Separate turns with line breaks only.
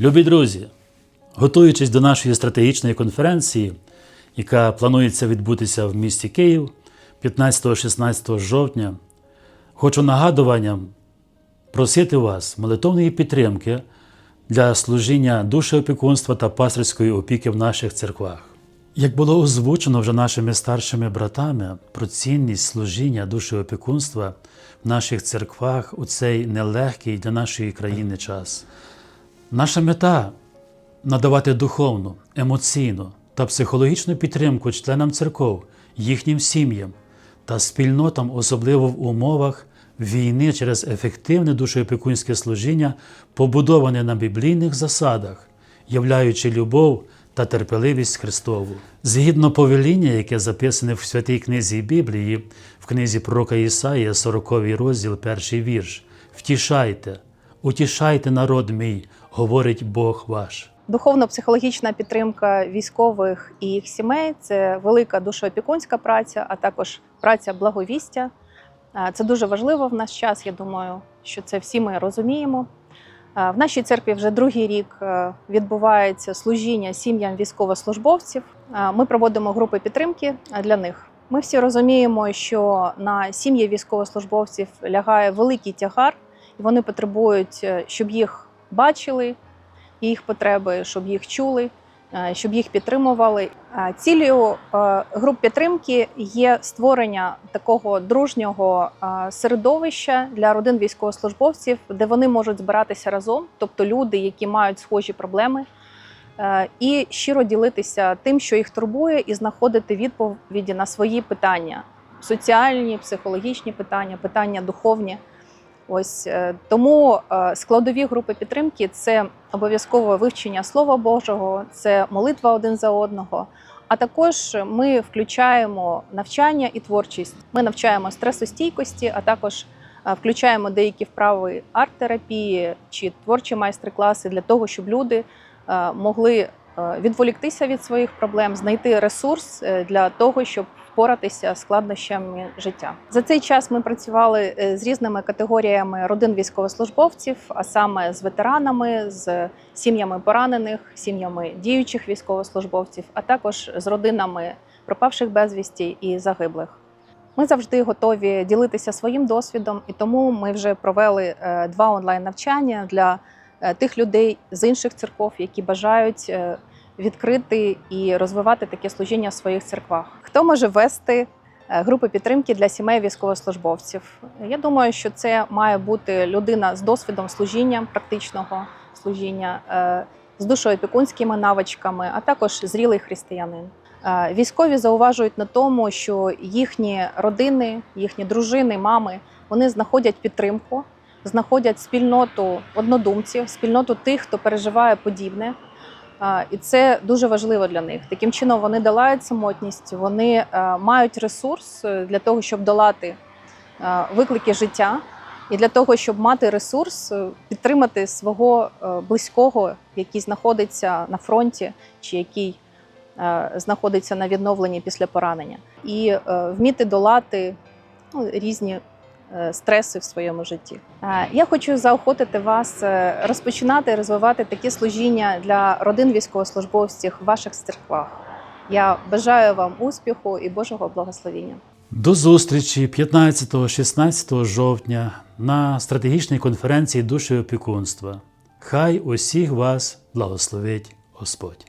Любі друзі, готуючись до нашої стратегічної конференції, яка планується відбутися в місті Київ 15-16 жовтня, хочу нагадуванням просити вас молитовної підтримки для служіння душеопікунства та пастирської опіки в наших церквах. Як було озвучено вже нашими старшими братами про цінність служіння душеопікунства в наших церквах у цей нелегкий для нашої країни час. Наша мета надавати духовну, емоційну та психологічну підтримку членам церков, їхнім сім'ям та спільнотам, особливо в умовах війни через ефективне душеопікунське служіння, побудоване на біблійних засадах, являючи любов та терпеливість Христову. Згідно повеління, яке записане в святій книзі Біблії, в книзі пророка Ісаїя, 40 розділ, перший вірш: Втішайте, утішайте народ мій, говорить Бог ваш.
Духовно-психологічна підтримка військових і їх сімей це велика душоопікунська праця, а також праця благовістя. Це дуже важливо в наш час. Я думаю, що це всі ми розуміємо. В нашій церкві вже другий рік е, відбувається служіння сім'ям військовослужбовців. Ми проводимо групи підтримки для них. Ми всі розуміємо, що на сім'ї військовослужбовців лягає великий тягар, вони потребують, е, щоб їх бачили, їх потреби, щоб їх чули, е, щоб їх підтримували. Цілею е, груп підтримки є створення такого дружнього середовища для родин військовослужбовців, де вони можуть збиратися разом, тобто люди, які мають схожі проблеми, і щиро ділитися тим, що їх турбує, і знаходити відповіді на свої питання: соціальні, психологічні питання, питання духовні. Ось е, тому е, складові групи підтримки це обов'язкове вивчення Слова Божого, це молитва один за одного. А також ми включаємо навчання і творчість. Ми навчаємо стресостійкості, а також е, включаємо деякі вправи арт-терапії чи творчі майстер-класи для того, щоб люди могли відволіктися від своїх проблем, знайти ресурс для того, щоб впоратися з складнощами життя. За цей час ми працювали е, з різними категоріями родин військовослужбовців, а саме з ветеранами, з сім'ями поранених, сім'ями діючих військовослужбовців, а також з родинами пропавших безвісті і загиблих. Ми завжди готові ділитися своїм досвідом, і тому ми вже провели е, два онлайн навчання для е, тих людей з інших церков, які бажають відкрити і розвивати таке служіння в своїх церквах. Хто може вести е, групи підтримки для сімей військовослужбовців? Я думаю, що це має бути людина з досвідом служіння, практичного служіння, е, з душоопікунськими навичками, а також зрілий християнин. Е, Військові зауважують на тому, що їхні родини, їхні дружини, мами вони знаходять підтримку, знаходять спільноту однодумців, спільноту тих, хто переживає подібне. І це дуже важливо для них. Таким чином вони долають самотність, вони е, мають ресурс е, для того, щоб долати е, виклики життя, і для того, щоб мати ресурс підтримати свого близького, який знаходиться на фронті, чи який знаходиться на відновленні після поранення, і вміти долати ну, різні стреси в своєму житті. Е, Я хочу заохотити вас е, розпочинати розвивати такі служіння для родин військовослужбовців в ваших церквах. Я бажаю вам успіху і Божого благословіння.
До зустрічі 15-16 жовтня на стратегічній конференції душі опікунства. Хай усіх вас благословить Господь.